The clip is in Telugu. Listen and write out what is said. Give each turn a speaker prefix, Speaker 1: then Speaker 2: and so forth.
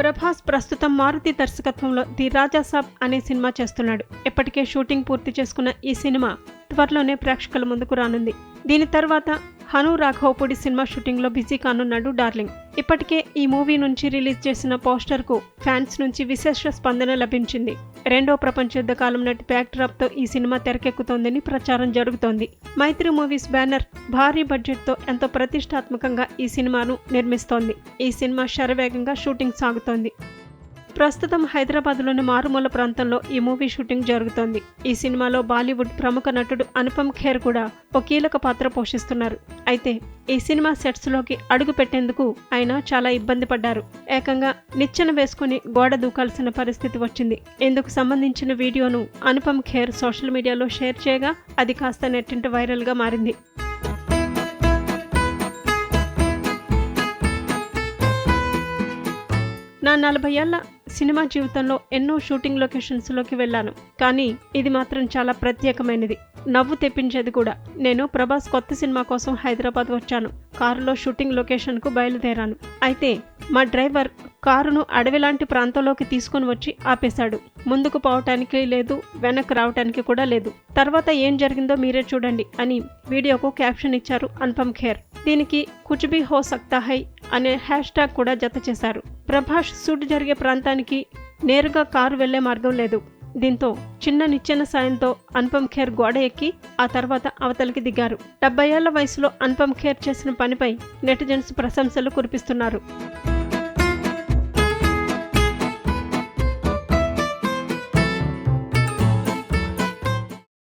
Speaker 1: ప్రభాస్ ప్రస్తుతం మారుతి దర్శకత్వంలో ది రాజా సాబ్ అనే సినిమా చేస్తున్నాడు. ఇప్పటికే షూటింగ్ పూర్తి చేసుకున్న ఈ సినిమా త్వరలోనే ప్రేక్షకుల ముందుకు రానుంది. దీని తర్వాత హను రాఘవపూడి సినిమా షూటింగ్లో బిజీ కానున్నాడు డార్లింగ్. ఇప్పటికే ఈ మూవీ నుంచి రిలీజ్ చేసిన పోస్టర్కు ఫ్యాన్స్ నుంచి విశేష స్పందన లభించింది. రెండో ప్రపంచ యుద్ధ కాలం నాటి బ్యాక్డ్రాప్తో ఈ సినిమా తెరకెక్కుతోందని ప్రచారం జరుగుతోంది. మైత్రి మూవీస్ బ్యానర్ భారీ బడ్జెట్తో ఎంతో ప్రతిష్టాత్మకంగా ఈ సినిమాను నిర్మిస్తోంది. ఈ సినిమా శరవేగంగా షూటింగ్ సాగుతోంది. ప్రస్తుతం హైదరాబాద్లోని మారుమూల ప్రాంతంలో ఈ మూవీ షూటింగ్ జరుగుతోంది. ఈ సినిమాలో బాలీవుడ్ ప్రముఖ నటుడు అనుపమ్ ఖేర్ కూడా ఒక కీలక పాత్ర పోషిస్తున్నారు. అయితే ఈ సినిమా సెట్స్లోకి అడుగు పెట్టేందుకు ఆయన చాలా ఇబ్బంది పడ్డారు. ఏకంగా నిచ్చెన వేసుకుని గోడ దూకాల్సిన పరిస్థితి వచ్చింది. ఇందుకు సంబంధించిన వీడియోను అనుపమ్ ఖేర్ సోషల్ మీడియాలో షేర్ చేయగా అది కాస్త నెట్టింట వైరల్గా మారింది. నా నలభై ఏళ్ళ సినిమా జీవితంలో ఎన్నో షూటింగ్ లొకేషన్స్లోకి వెళ్ళాను. కానీ ఇది మాత్రం చాలా ప్రత్యేకమైనది. నవ్వు తెప్పించేది కూడా. నేను ప్రభాస్ కొత్త సినిమా కోసం హైదరాబాద్ వచ్చాను. కారులో షూటింగ్ లొకేషన్కు బయలుదేరాను. అయితే మా డ్రైవర్ కారును అడవిలాంటి ప్రాంతంలోకి తీసుకొని వచ్చి ఆపేశాడు. ముందుకు పోవటానికి లేదు వెనక్కి రావటానికి కూడా లేదు. తర్వాత ఏం జరిగిందో మీరే చూడండి అని వీడియోకు క్యాప్షన్ ఇచ్చారు అనుపమ్ ఖేర్. దీనికి కుచ్బి హో సక్తా హై అనే హ్యాష్ ట్యాగ్ కూడా జత చేశారు. ప్రభాష్ షూట్ జరిగే ప్రాంతానికి నేరుగా కారు వెళ్ళే మార్గం లేదు. దీంతో చిన్న నిచ్చెన సాయంతో అనుపమ్ ఖేర్ గోడ ఎక్కి ఆ తర్వాత అవతలికి దిగారు. డెబ్బై ఏళ్ళ వయసులో అనుపమ్ ఖేర్ చేసిన పనిపై నెటిజన్స్ ప్రశంసలు కురిపిస్తున్నారు.